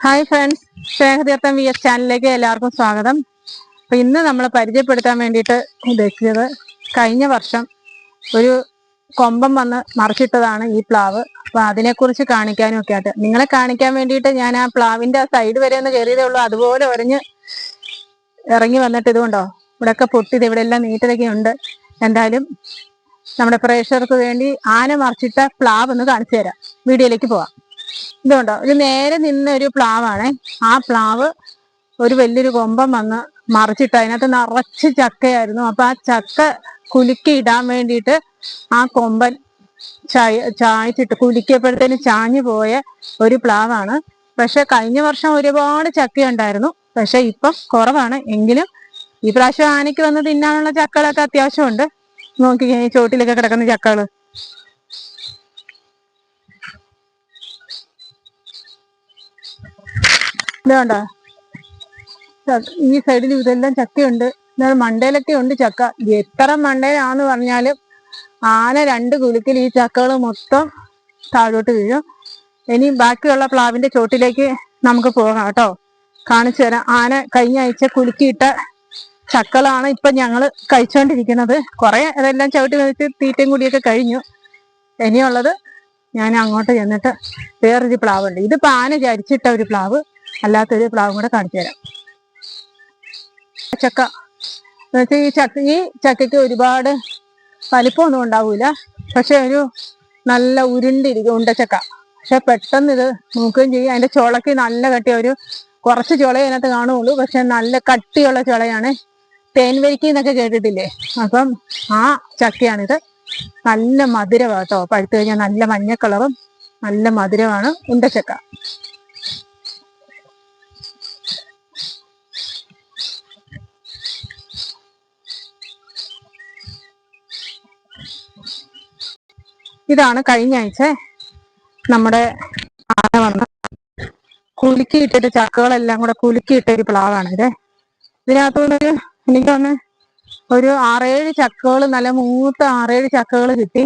Hi friends Snehatheertham V S ചാനലിലേക്ക് എല്ലാവർക്കും സ്വാഗതം. അപ്പൊ ഇന്ന് നമ്മൾ പരിചയപ്പെടുത്താൻ വേണ്ടിയിട്ട് ഉദ്ദേശിച്ചത് കഴിഞ്ഞ വർഷം ഒരു കൊമ്പം വന്ന് മറിച്ചിട്ടതാണ് ഈ പ്ലാവ്. അപ്പൊ അതിനെക്കുറിച്ച് കാണിക്കാനും ഒക്കെ ആയിട്ട്. നിങ്ങളെ കാണിക്കാൻ വേണ്ടിയിട്ട് ഞാൻ ആ പ്ലാവിന്റെ ആ സൈഡ് വരെ ഒന്ന് കയറിയതേ ഉള്ളൂ. അതുപോലെ ഒരഞ്ഞ് ഇറങ്ങി വന്നിട്ട് ഇതുകൊണ്ടോ? ഇവിടെയൊക്കെ പൊട്ടിയത് ഇവിടെ എല്ലാം നീട്ടിലൊക്കെ ഉണ്ട്. എന്തായാലും നമ്മുടെ പ്രേക്ഷകർക്ക് വേണ്ടി ആന മറിച്ചിട്ട പ്ലാവ് ഒന്ന് കാണിച്ചു തരാം. വീഡിയോയിലേക്ക് പോവാം. ഇതുണ്ടോ? ഇത് നേരെ നിന്ന ഒരു പ്ലാവാണേ. ആ പ്ലാവ് ഒരു വലിയൊരു കൊമ്പം വന്ന് മറിച്ചിട്ട് അതിനകത്ത് നിറച്ച് ചക്കയായിരുന്നു. അപ്പൊ ആ ചക്ക കുലുക്കി ഇടാൻ വേണ്ടിയിട്ട് ആ കൊമ്പൻ ചായ ചായച്ചിട്ട് കുലുക്കിയപ്പോഴത്തേന് ചാഞ്ഞു പോയ ഒരു പ്ലാവാണ്. പക്ഷെ കഴിഞ്ഞ വർഷം ഒരുപാട് ചക്കയുണ്ടായിരുന്നു. പക്ഷെ ഇപ്പം കുറവാണ്. എങ്കിലും ഈ പ്രാവശ്യം ആനയ്ക്ക് വന്ന് തിന്നാനുള്ള ചക്കകളൊക്കെ അത്യാവശ്യമുണ്ട്. നോക്കി ചോട്ടിലൊക്കെ കിടക്കുന്ന ചക്കകൾ. ഇതുകൊണ്ടോ ഈ സൈഡിൽ ഇതെല്ലാം ചക്കയുണ്ട്. എന്നാൽ മണ്ടയിലൊക്കെ ഉണ്ട് ചക്ക. എത്ര മണ്ടയിലാന്ന് പറഞ്ഞാലും ആന രണ്ട് കുലുക്കിൽ ഈ ചക്കകൾ മൊത്തം താഴോട്ട് വീഴും. ഇനി ബാക്കിയുള്ള പ്ലാവിന്റെ ചോട്ടിലേക്ക് നമുക്ക് പോകാം കേട്ടോ. കാണിച്ചു തരാം. ആന കഴിഞ്ഞ ആഴ്ച കുലുക്കിയിട്ട ചക്കളാണ് ഇപ്പൊ ഞങ്ങൾ കഴിച്ചുകൊണ്ടിരിക്കുന്നത് കുറെ അതെല്ലാം ചവിട്ടി വെച്ച് തീറ്റയും കൂടിയൊക്കെ കഴിഞ്ഞു. ഇനിയുള്ളത് ഞാൻ അങ്ങോട്ട് ചെന്നിട്ട് വേറൊരു പ്ലാവുണ്ട്. ഇതിപ്പോ ആന ചരിച്ചിട്ട ഒരു പ്ലാവ്. അല്ലാത്തൊരു പ്ലാവും കൂടെ കാണിച്ചു തരാം. ചക്ക. എന്നുവെച്ചാൽ ഈ ചക്ക ഈ ചക്കയ്ക്ക് ഒരുപാട് വലിപ്പമൊന്നും ഉണ്ടാവില്ല പക്ഷെ ഒരു നല്ല ഉരുണ്ടിരിക്കും ഉണ്ടച്ചക്ക പക്ഷെ പെട്ടെന്ന് ഇത് നോക്കുകയും ചെയ്യും. അതിന്റെ ചുളക്ക് നല്ല കട്ടിയ ഒരു കുറച്ച് ചുള അതിനകത്ത് കാണുള്ളൂ പക്ഷെ നല്ല കട്ടിയുള്ള ചുളയാണ്. തേൻവരിക്കി എന്നൊക്കെ കേട്ടിട്ടില്ലേ? അപ്പം ആ ചക്കയാണിത്. നല്ല മധുരമാണ് കേട്ടോ. പഴുത്ത് കഴിഞ്ഞാൽ നല്ല മഞ്ഞ കളറും നല്ല മധുരമാണ് ഉണ്ടച്ചക്ക ഇതാണ് കഴിഞ്ഞ ആഴ്ച നമ്മുടെ ആന വന്ന് കുലുക്കിയിട്ടിട്ട് ചക്കകളെല്ലാം കൂടെ കുലുക്കിയിട്ട ഒരു പ്ലാവാണ് ഇത്. ഇതിനകത്തുനിന്നൊരു എനിക്ക് തോന്നുന്നു ഒരു ആറേഴ് ചക്കകൾ നല്ല മൂത്ത ആറേഴ് ചക്കകൾ കിട്ടി.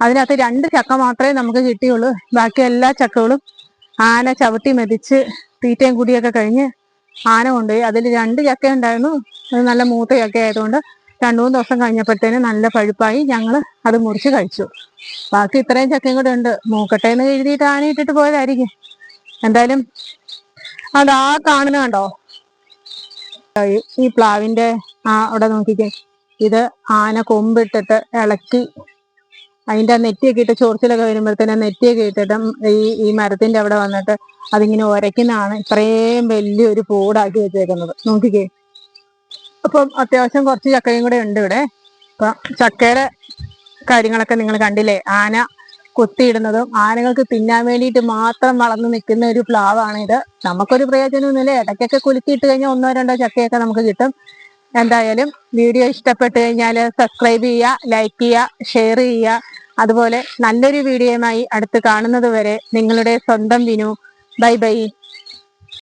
അതിനകത്ത് രണ്ട് ചക്ക മാത്രമേ നമുക്ക് കിട്ടിയുള്ളൂ. ബാക്കി എല്ലാ ചക്കകളും ആന ചവിട്ടി മെതിച്ച് തീറ്റയും കൂടിയൊക്കെ കഴിഞ്ഞ് ആന കൊണ്ടുപോയി. അതിൽ രണ്ട് ചക്ക ഉണ്ടായിരുന്നു. അത് നല്ല മൂത്ത ചക്ക ആയതുകൊണ്ട് രണ്ടു മൂന്ന് ദിവസം കഴിഞ്ഞപ്പോഴത്തേന് നല്ല പഴുപ്പായി. ഞങ്ങൾ അത് മുറിച്ച് കഴിച്ചു. ബാക്കി ഇത്രയും ചക്കയും കൂടെ ഉണ്ട്. മൂക്കട്ടെ എന്ന് എഴുതിയിട്ട് ആന ഇട്ടിട്ട് പോയതായിരിക്കും. എന്തായാലും അതാ കാണുന്ന കണ്ടോ? ഈ- പ്ലാവിന്റെ ആ അവിടെ നോക്കിക്കേ. ഇത് ആന കൊമ്പിട്ടിട്ട് ഇളക്കി അതിന്റെ ആ നെറ്റിയൊക്കെ ഇട്ട് ചോർച്ചിലൊക്കെ വരുമ്പോഴത്തേന് നെറ്റിയൊക്കെ ഇട്ടിട്ട് ഈ ഈ മരത്തിന്റെ അവിടെ വന്നിട്ട് അതിങ്ങനെ ഉരയ്ക്കുന്നതാണ് ഇത്രയും വലിയൊരു പൂടാക്കി വെച്ചേക്കുന്നത്. നോക്കിക്കേ. അപ്പം അത്യാവശ്യം കുറച്ച് ചക്കയും കൂടെ ഉണ്ട് ഇവിടെ. അപ്പൊ ചക്കയുടെ കാര്യങ്ങളൊക്കെ നിങ്ങൾ കണ്ടില്ലേ? ആന കുത്തിയിടുന്നതും ആനകൾക്ക് തിന്നാൻ വേണ്ടിയിട്ട് മാത്രം വളർന്നു നിൽക്കുന്ന ഒരു പ്ലാവാണ് ഇത്. നമുക്കൊരു പ്രയോജനമൊന്നുമില്ല ഇടയ്ക്കൊക്കെ കുലുക്കിയിട്ട് കഴിഞ്ഞാൽ ഒന്നോ രണ്ടോ ചക്കയൊക്കെ നമുക്ക് കിട്ടും. എന്തായാലും വീഡിയോ ഇഷ്ടപ്പെട്ട് കഴിഞ്ഞാൽ സബ്സ്ക്രൈബ് ചെയ്യുക ലൈക്ക് ചെയ്യുക ഷെയർ ചെയ്യുക. അതുപോലെ നല്ലൊരു വീഡിയോയുമായി അടുത്ത് കാണുന്നത് വരെ നിങ്ങളുടെ സ്വന്തം വിനു. Bye bye.